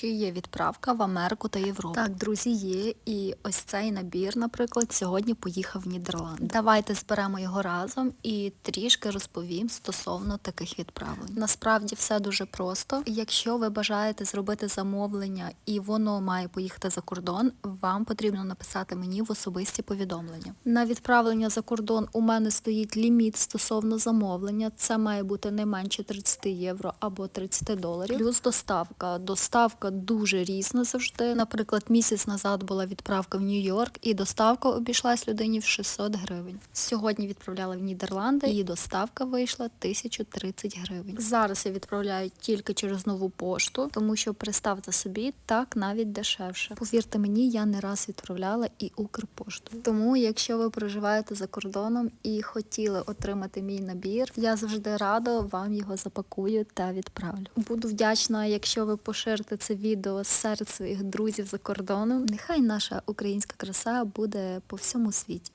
чи є відправка в Америку та Європу. Так, друзі, є. І ось цей набір, наприклад, сьогодні поїхав в Нідерланди. Давайте зберемо його разом і трішки розповім стосовно таких відправлень. Насправді все дуже просто. Якщо ви бажаєте зробити замовлення і воно має поїхати за кордон, вам потрібно написати мені в особисті повідомлення. На відправлення за кордон у мене стоїть ліміт стосовно замовлення. Це має бути не менше 30 євро або 30 доларів. Плюс доставка. Доставка дуже різна завжди. Наприклад, місяць назад була відправка в Нью-Йорк, і доставка обійшлась людині в 600 гривень. Сьогодні відправляла в Нідерланди, і доставка вийшла 1030 гривень. Зараз я відправляю тільки через нову пошту, тому що представте собі, так навіть дешевше. Повірте мені, я не раз відправляла і Укрпошту. Тому, якщо ви проживаєте за кордоном і хотіли отримати мій набір, я завжди радо вам його запакую та відправлю. Буду вдячна, якщо ви поширите це відео серед своїх друзів за кордоном. Нехай наша українська краса буде по всьому світі.